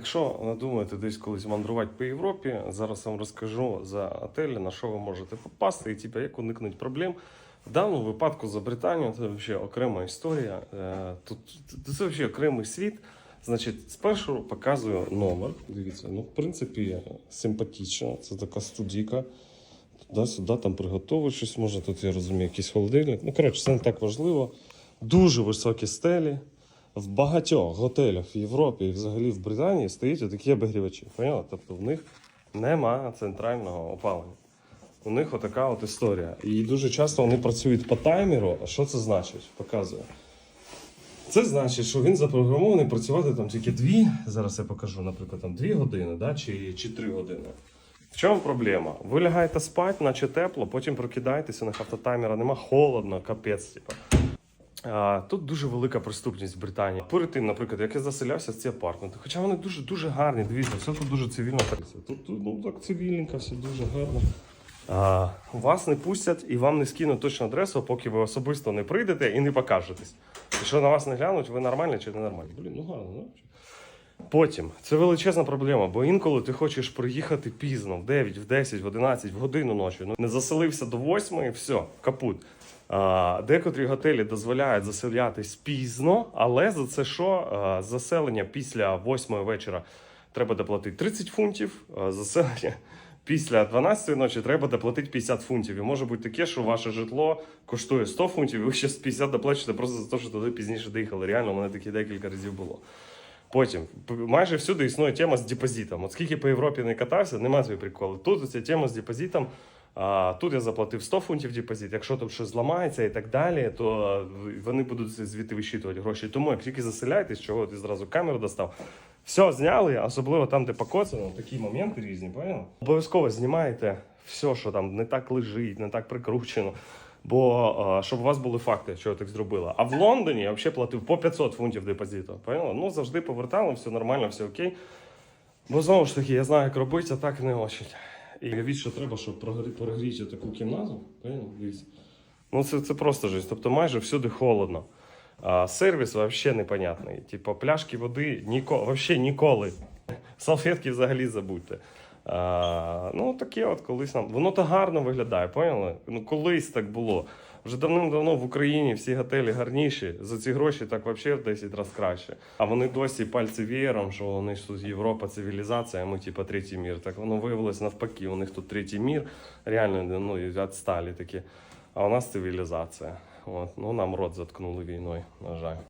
Якщо надумаєте десь колись мандрувати по Європі, зараз вам розкажу за готелі, на що ви можете попасти і типу, як уникнути проблем. В даному випадку за Британію це взагалі окрема історія. Е, Тут це взагалі окремий світ. Значить, спершу показую номер. Дивіться, ну, в принципі, симпатично. Це така студійка. Туди-сюди там приготовить щось може. Тут я розумію, якийсь холодильник. Ну, коротше, це не так важливо. Дуже високі стелі. В багатьох готелях в Європі і взагалі в Британії стоять такі обігрівачі. Поняли? Тобто в них нема центрального опалення. У них отака от історія. І дуже часто вони працюють по таймеру. А що це значить? Показую. Це значить, що він запрограмований працювати там тільки дві. Зараз я покажу, наприклад, там дві години да, чи, чи три години. В чому проблема? Ви лягаєте спати, наче тепло, потім прокидаєтеся, них автотаймера нема, холодно, капець. Типу. Тут дуже велика преступність в Британії. Перед тим, наприклад, як я заселявся ці апартменти, хоча вони дуже дуже гарні, дивіться, все тут дуже цивільно. Тут ну, так цивільненько, все дуже гарно. А, вас не пустять і вам не скинуть точну адресу, поки ви особисто не прийдете і не покажетесь. Якщо на вас не глянуть, ви нормальні чи не нормальні. Блін, ну гарно, ну. Потім це величезна проблема, бо інколи ти хочеш приїхати пізно, в 9, в 10, в 11, в годину ночі. Ну не заселився до 8 і все, капут. А, декотрі готелі дозволяють заселятись пізно, але за це що? Заселення після 8 вечора треба доплатити 30 фунтів, заселення після 12 ночі треба доплатити 50 фунтів. І може бути таке, що ваше житло коштує 100 фунтів, і ви ще з 50 доплачуєте просто за те, що туди пізніше доїхали. Реально, у мене таке декілька разів було. Потім майже всюди існує тема з депозитом. От скільки по Європі не катався, немає цієї приколу. Тут ця тема з депозитом. А, тут я заплатив 100 фунтів депозит. Якщо тут щось зламається і так далі, то вони будуть звідти вищитувати гроші. Тому як тільки заселяєтесь, чого ти зразу камеру достав. Все зняли, особливо там, де покоцано, такі моменти різні, поняли? Обов'язково знімаєте все, що там не так лежить, не так прикручено. Бо щоб у вас були факти, що я так зробила. А в Лондоні я взагалі платив по 500 фунтів депозиту. Поняла? Ну завжди повертали, все нормально, все окей. Бо знову ж таки, я знаю, як робити, а так не очень. І що треба, щоб прогрі- перегріти таку кімнату. Ну це, це просто жесть. Тобто майже всюди холодно. А сервіс взагалі непонятний. Типу, пляшки води ніко, вообще ніколи. Салфетки взагалі забудьте. А, ну, таке от колись нам. Воно то гарно виглядає, поняли? Ну, колись так було. Вже давним-давно в Україні всі готелі гарніші. За ці гроші так взагалі в 10 разів краще. А вони досі пальці веєром, що вони ж тут Європа, цивілізація, а ми типу третій мір. Так воно виявилось навпаки. У них тут третій мір, реально ну, відсталі такі. А у нас цивілізація. От. Ну, нам рот заткнули війною, на жаль.